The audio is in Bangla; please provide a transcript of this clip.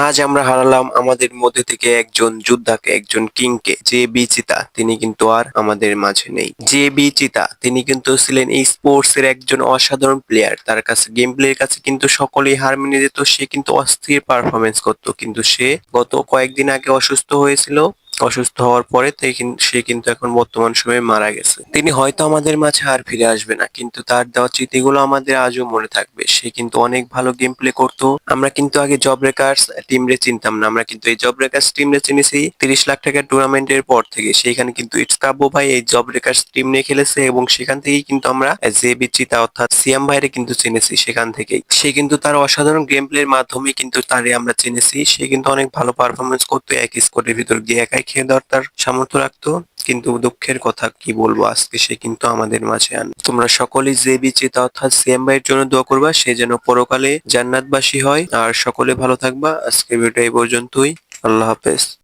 আজ আমরা হারালাম আমাদের মধ্যে থেকে একজন যোদ্ধাকে, একজন কিংকে, যে বিচিতা তিনি কিন্তু আর আমাদের মাঝে নেই। যে বিচিতা তিনি কিন্তু ছিলেন এই স্পোর্টস এর একজন অসাধারণ প্লেয়ার তার কাছে গেম প্লের কাছে কিন্তু সকলেই হার মেনে যেত, সে কিন্তু অস্থির পারফরমেন্স করত। কিন্তু সে গত কয়েকদিন আগে অসুস্থ হয়েছিল অসুস্থ হওয়ার পরে সে কিন্তু এখন বর্তমান সময়ে মারা গেছে। তিনি হয়তো আমাদের মাঝে আর ফিরে আসবে না, কিন্তু তার দেওয়া স্মৃতিগুলো আমাদের আজও মনে থাকবে। সে কিন্তু অনেক ভালো গেম প্লে করতো। আমরা কিন্তু আগে জব রেকার্স টিম রে চিনতাম না। আমরা কিন্তু এই জব রেকার্স টিম রে চিনেছি তিরিশ লাখ টাকার টুর্নামেন্টের পর থেকে। সেখানে কিন্তু ইটস কাব্য ভাই এই জব রেকার্স টিম নিয়ে খেলেছে এবং সেখান থেকেই কিন্তু আমরা যে বিচিতা অর্থাৎ সিয়াম ভাইরে কিন্তু চিনেছি সেখান থেকেই। সে কিন্তু তার অসাধারণ গেম প্লের মাধ্যমে কিন্তু তারে আমরা চিনেছি। সে কিন্তু অনেক ভালো পারফরমেন্স করতো, এক স্কোরের ভিতর গিয়ে একাই খেয়ে দেওয়ার তার সামর্থ্য রাখতো, কিন্তু দুঃখের কথা কি বলব আজকে সে কিন্তু আমাদের মাঝে আন তোমরা সকলেই যে বিচিতা অর্থাৎ সিএম ভাইয়ের জন্য দোয়া করবা, সে যেন পরকালে জান্নাতবাসী হয়। আর সকলে ভালো থাকবা। আজকে ভিডিও এই পর্যন্তই। আল্লাহ হাফেজ।